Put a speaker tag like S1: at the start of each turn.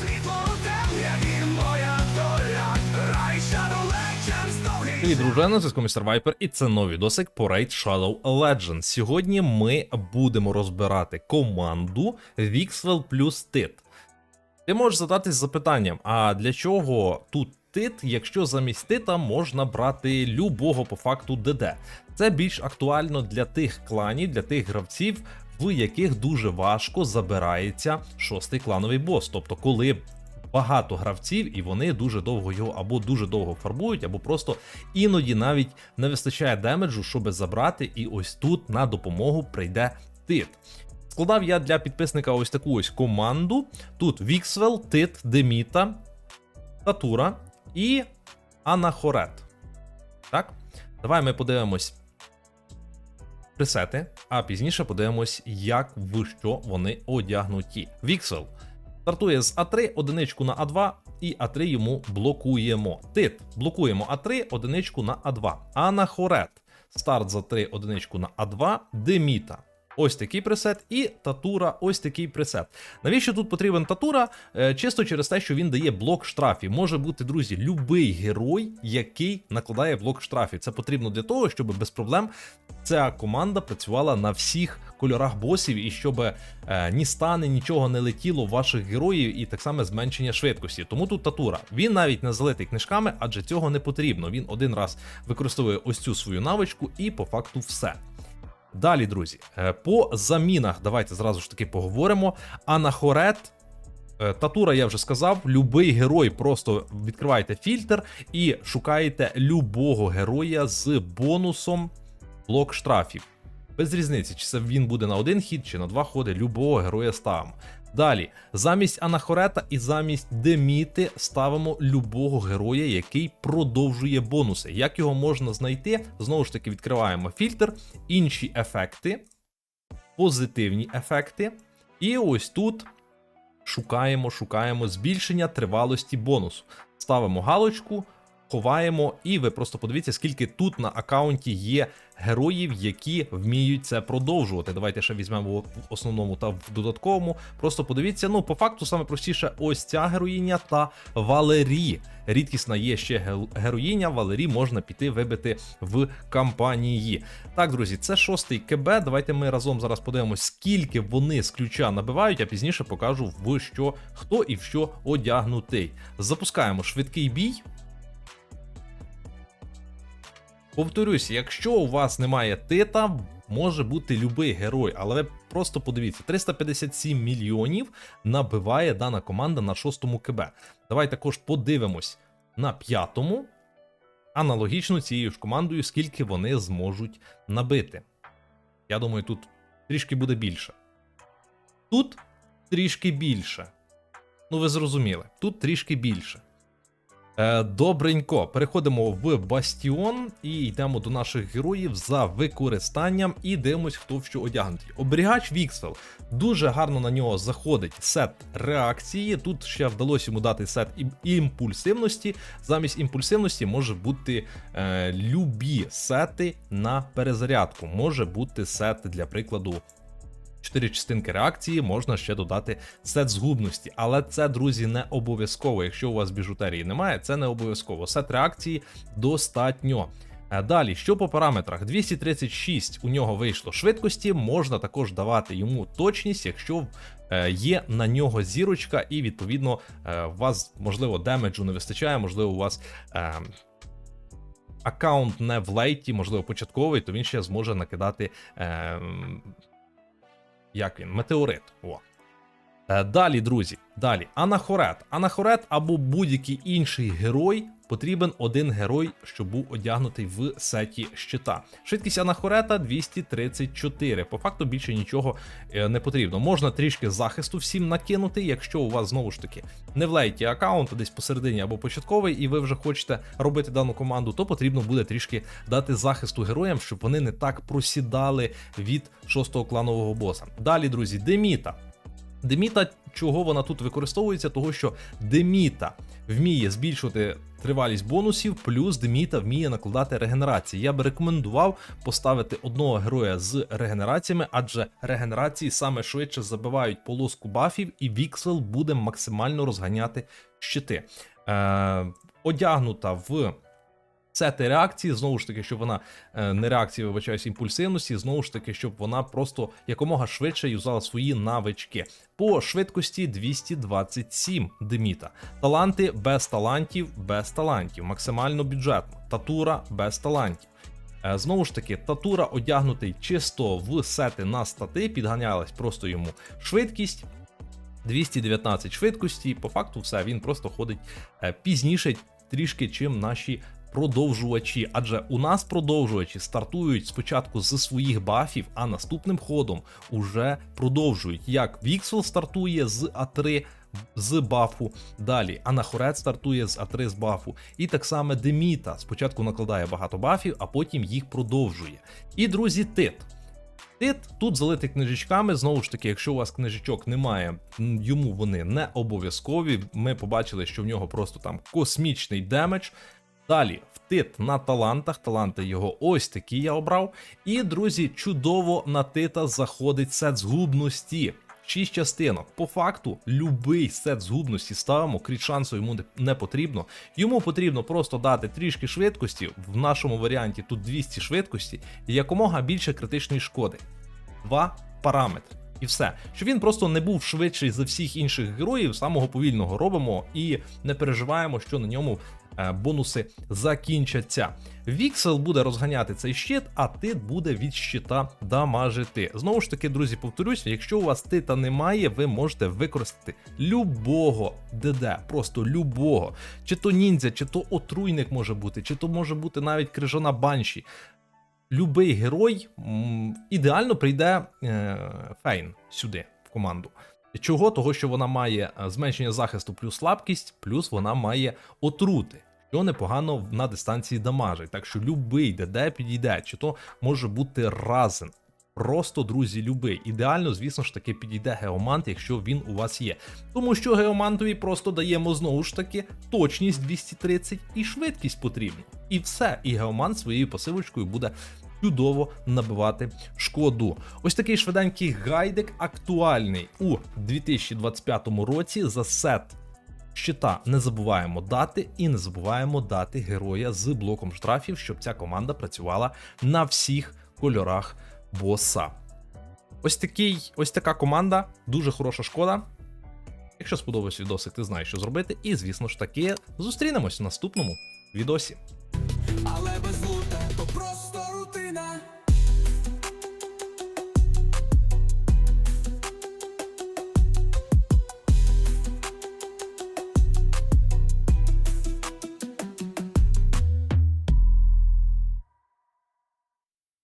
S1: Світло моя доля, рай Shadow Legends довгий
S2: Привіт, дружина, це комістер Вайпер, і це новий досик по Raid Shadow Legends. Сьогодні ми будемо розбирати команду Vixwell плюс Тит. Ти можеш задатись запитанням: а для чого тут тит, якщо замість тита можна брати любого по факту ДД? Це більш актуально для тих кланів, для тих гравців, в яких дуже важко забирається шостий клановий бос. Тобто, коли багато гравців, і вони дуже довго його або дуже довго фарбують, або просто іноді навіть не вистачає демеджу, щоб забрати. І ось тут на допомогу прийде тит. Складав я для підписника ось таку ось команду. Тут Віксвел, Тит, Деміта, Татура і Анахорет. Так? Давай ми подивимось пресети, а пізніше подивимось, як в що вони одягнуті. Віксел стартує з А3, одиничку на А2, і А3 йому блокуємо. Тит блокуємо А3, одиничку на А2. Анахорет. Старт за 3, одиничку на А2, Деміта. Ось такий пресет, і татура, ось такий пресет. Навіщо тут потрібен татура? Е, чисто через те, що він дає блок штрафів. Може бути, друзі, любий герой, який накладає блок штрафів. Це потрібно для того, щоб без проблем ця команда працювала на всіх кольорах босів, і щоб е, ні стани, нічого не летіло ваших героїв, і так само зменшення швидкості. Тому тут татура. Він навіть не залитий книжками, адже цього не потрібно. Він один раз використовує ось цю свою навичку, і по факту все. Далі, друзі, е, по замінах давайте зразу ж таки поговоримо. Анахорет. е, Татура, я вже сказав, любий герой, просто відкриваєте фільтр і шукаєте любого героя з бонусом блок штрафів. Без різниці, чи це він буде на один хід, чи на два ходи, любого героя ставимо. Далі, замість Анахорета і замість Деміти ставимо любого героя, який продовжує бонуси. Як його можна знайти? Знову ж таки, відкриваємо фільтр, інші ефекти, позитивні ефекти. І ось тут шукаємо, шукаємо збільшення тривалості бонусу. Ставимо галочку, ховаємо, і ви просто подивіться, скільки тут на аккаунті є героїв, які вміють це продовжувати. Давайте ще візьмемо в основному та в додатковому. Просто подивіться. Ну, по факту, саме простіше, ось ця героїня та Валерій. Рідкісна є ще героїня. Валерій можна піти вибити в кампанії. Так, друзі, це шостий КБ. Давайте ми разом зараз подивимось, скільки вони з ключа набивають, а пізніше покажу в що хто і в що одягнутий. Запускаємо швидкий бій. Повторюсь, якщо у вас немає тита, може бути любий герой, але ви просто подивіться: 357 мільйонів набиває дана команда на шостому КБ. Давай також подивимось на п'ятому. Аналогічно цією ж командою, скільки вони зможуть набити. Я думаю, тут трішки буде більше. Тут трішки більше. Ну, ви зрозуміли, тут трішки більше. Е, добренько, переходимо в Бастіон і йдемо до наших героїв за використанням і дивимось, хто в що одягнутий. Оберігач Віксел. Дуже гарно на нього заходить сет реакції. Тут ще вдалося йому дати сет імпульсивності. Замість імпульсивності може бути е, любі сети на перезарядку. Може бути сет, для прикладу, Чотири частинки реакції можна ще додати сет згубності, але це, друзі, не обов'язково. Якщо у вас біжутерії немає, це не обов'язково. Сет реакції достатньо. Е, Далі, що по параметрах? 236 у нього вийшло швидкості, можна також давати йому точність, якщо е, є на нього зірочка, і відповідно е, у вас, можливо, демеджу не вистачає, можливо, у вас. е, Аккаунт не в лейті, можливо, початковий, то він ще зможе накидати е, як він? Метеорит. О. Е, Далі, друзі, далі. Анахорет. Анахорет або будь-який інший герой. Потрібен один герой, щоб був одягнутий в сеті щита. Швидкість Анахорета 234. По факту більше нічого е, не потрібно. Можна трішки захисту всім накинути, якщо у вас знову ж таки не в лейті аккаунт, десь посередині або початковий, і ви вже хочете робити дану команду, то потрібно буде трішки дати захисту героям, щоб вони не так просідали від шостого кланового боса. Далі, друзі, Деміта. Деміта, чого вона тут використовується? Того, що Деміта вміє збільшувати тривалість бонусів, плюс Деміта вміє накладати регенерації. Я би рекомендував поставити одного героя з регенераціями, адже регенерації саме швидше забивають полоску бафів, і Віксел буде максимально розганяти щити. Е, одягнута в сети реакції, знову ж таки, щоб вона е, не реакції, вибачаюсь, імпульсивності, знову ж таки, щоб вона просто якомога швидше юзала свої навички. По швидкості 227 деміта. Таланти без талантів, без талантів, максимально бюджетно. Татура без талантів. Е, Знову ж таки, татура одягнутий чисто в сети на стати, підганялась просто йому швидкість. 219 швидкості, по факту все, він просто ходить е, пізніше трішки, чим наші продовжувачі. Адже у нас продовжувачі стартують спочатку з своїх бафів, а наступним ходом уже продовжують. Як Віксел стартує з А3 з бафу далі, Анахорет стартує з А3 з бафу. І так само Деміта спочатку накладає багато бафів, а потім їх продовжує. І друзі, Тит. Тит тут залитий книжечками. Знову ж таки, якщо у вас книжечок немає, йому вони не обов'язкові. Ми побачили, що в нього просто там космічний демедж. Далі, втит на талантах. Таланти його ось такі я обрав. І, друзі, чудово на тита заходить сет згубності. Шість частинок. По факту, любий сет згубності ставимо, кріт шансу йому не- потрібно. Йому потрібно просто дати трішки швидкості. В нашому варіанті тут 200 швидкості і якомога більше критичної шкоди. Два параметри. І все. Щоб він просто не був швидший за всіх інших героїв, самого повільного робимо і не переживаємо, що на ньому бонуси закінчаться. Віксел буде розганяти цей щит, а тит буде від щита дамажити. Знову ж таки, друзі, повторюсь, якщо у вас тита немає, ви можете використати любого ДД, просто любого. Чи то ніндзя, чи то отруйник може бути, чи то може бути навіть крижана банші. Любий герой ідеально прийде е, Фейн сюди, в команду. Чого? Того, що вона має е, зменшення захисту плюс слабкість, плюс вона має отрути, що непогано на дистанції дамажить. Так що любий ДД підійде, чи то може бути разен. Просто, друзі, любий. Ідеально, звісно ж таки, підійде геомант, якщо він у вас є. Тому що геомантові просто даємо знову ж таки точність 230 і швидкість потрібну. І все. І геомант своєю пасивочкою буде чудово набивати шкоду. Ось такий швиденький гайдик актуальний у 2025 році за сет. Щита не забуваємо дати і не забуваємо дати героя з блоком штрафів, щоб ця команда працювала на всіх кольорах боса. Ось такий, ось така команда, дуже хороша шкода. Якщо сподобався відосик, ти знаєш, що зробити. І, звісно ж таки, зустрінемось в наступному відосі.
S1: але без